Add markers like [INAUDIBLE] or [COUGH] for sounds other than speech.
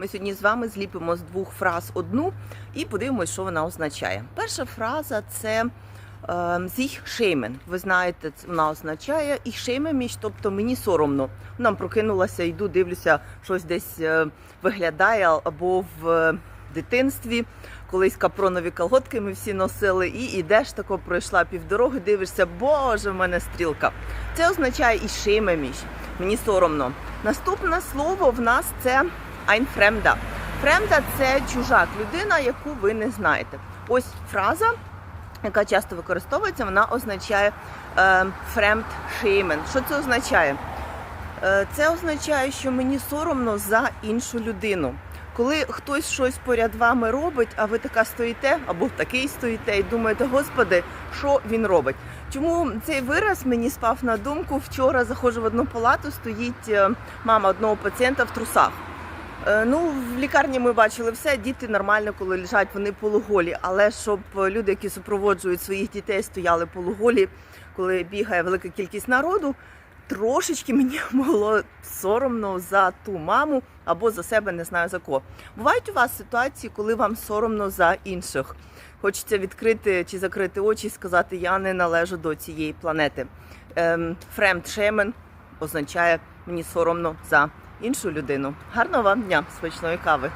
Ми сьогодні з вами зліпимо з двох фраз одну і подивимось, що вона означає. Перша фраза це sich schämen. Ви знаєте, вона означає і шеймеміч, тобто мені соромно. Нам прокинулася, йду, дивлюся, щось десь е, виглядає або в е, дитинстві. Колись капронові колготки ми всі носили, і ідеш тако, пройшла півдороги, дивишся, боже, в мене стрілка. Це означає і шеймеміч. Мені соромно. Наступне слово в нас це ein Fremder. Фремда це чужак, людина, яку ви не знаєте. Ось фраза, яка часто використовується, вона означає е, Fremdschämen. Що це означає? Е, Це означає, що мені соромно за іншу людину. Коли хтось щось поряд вами робить, а ви така стоїте або такий стоїте і думаєте, господи, що він робить? Чому цей вираз мені спав на думку? Вчора заходжу в одну палату, стоїть е, мама одного пацієнта в трусах. Е, Ну, в лікарні ми бачили все. Діти нормально, коли лежать, вони полуголі. Але щоб люди, які супроводжують своїх дітей, стояли полуголі, коли бігає велика кількість народу, трошечки мені [LAUGHS] було соромно за ту маму або за себе, не знаю за кого. Бувають у вас ситуації, коли вам соромно за інших. Хочеться відкрити чи закрити очі і сказати, я не належу до цієї планети. Ем, Фремдшемен означає мені соромно за іншу людину. Гарного вам дня, смачної кави.